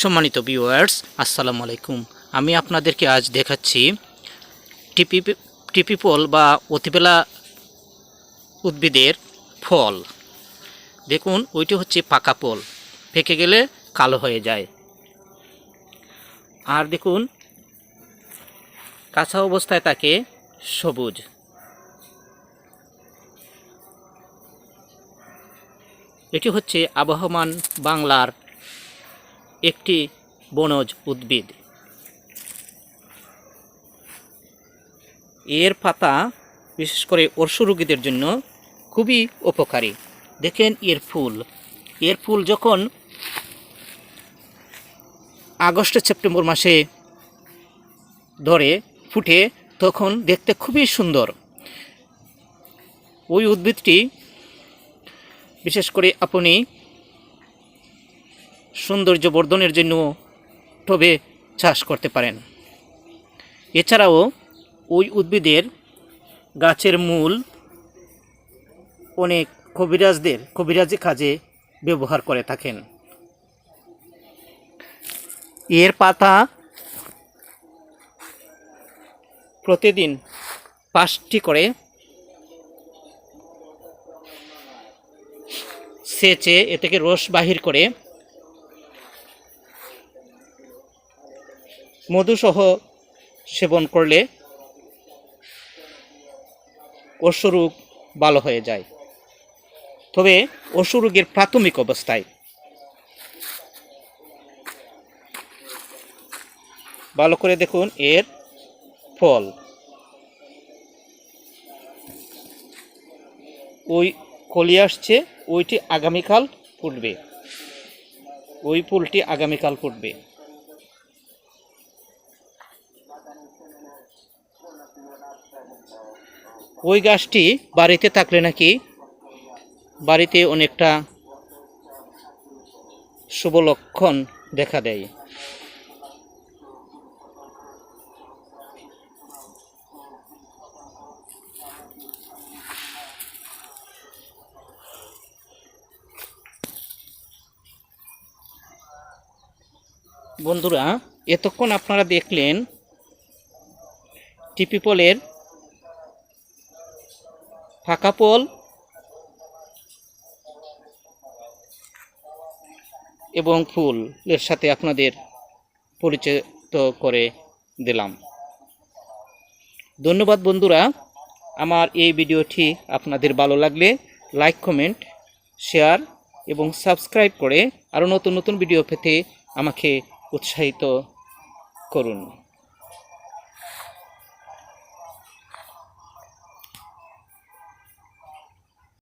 সম্মানিত ভিউয়ার্স আসসালামু আলাইকুম। আমি আপনাদেরকে আজ দেখাচ্ছি টিপি টিপিপল বা অতিবেলা উদ্ভিদের ফল। দেখুন, ওইটি হচ্ছে পাকা ফল পেকে গেলে কালো হয়ে যায়। আর দেখুন, কাঁচা অবস্থায় তাকে সবুজ। এটি হচ্ছে আবহমান বাংলার একটি বনজ উদ্ভিদ। এর পাতা, বিশেষ করে অর্শ রোগীদের জন্য খুবই উপকারী। দেখেন এর ফুল। এর ফুল যখন আগস্ট সেপ্টেম্বর মাসে ধরে, ফুটে, তখন দেখতে খুবই সুন্দর। ওই উদ্ভিদটি, বিশেষ করে আপনি সৌন্দর্য বর্ধনের জন্য টবে চাষ করতে পারেন। এছাড়াও ওই উদ্ভিদের গাছের মূল অনেক কবিরাজদের, কবিরাজি কাজে ব্যবহার করে থাকেন। এর পাতা প্রতিদিন পাঁচটি করে সেচে এ থেকে রস বাহির করে মধুসহ সেবন করলে অশ্বরোগ ভালো হয়ে যায়। তবে অশ্বরোগের প্রাথমিক অবস্থায় ভালো করে দেখুন এর ফল। ওই কলি আসছে, ওইটি আগামীকাল ফুটবে। ওই ফুলটি আগামীকাল ফুটবে। ওই গাছটি বাড়িতে থাকলে নাকি বাড়িতে অনেকটা শুভ লক্ষণ দেখা দেয়। বন্ধুরা, এতক্ষণ আপনারা দেখলেন টিপিপলের ফাঁকা পোল এবং ফুল এর সাথে আপনাদের পরিচিত করে দিলাম। ধন্যবাদ বন্ধুরা। আমার এই ভিডিওটি আপনাদের ভালো লাগলে লাইক, কমেন্ট, শেয়ার এবং সাবস্ক্রাইব করে আরও নতুন নতুন ভিডিও পেতে আমাকে উৎসাহিত করুন।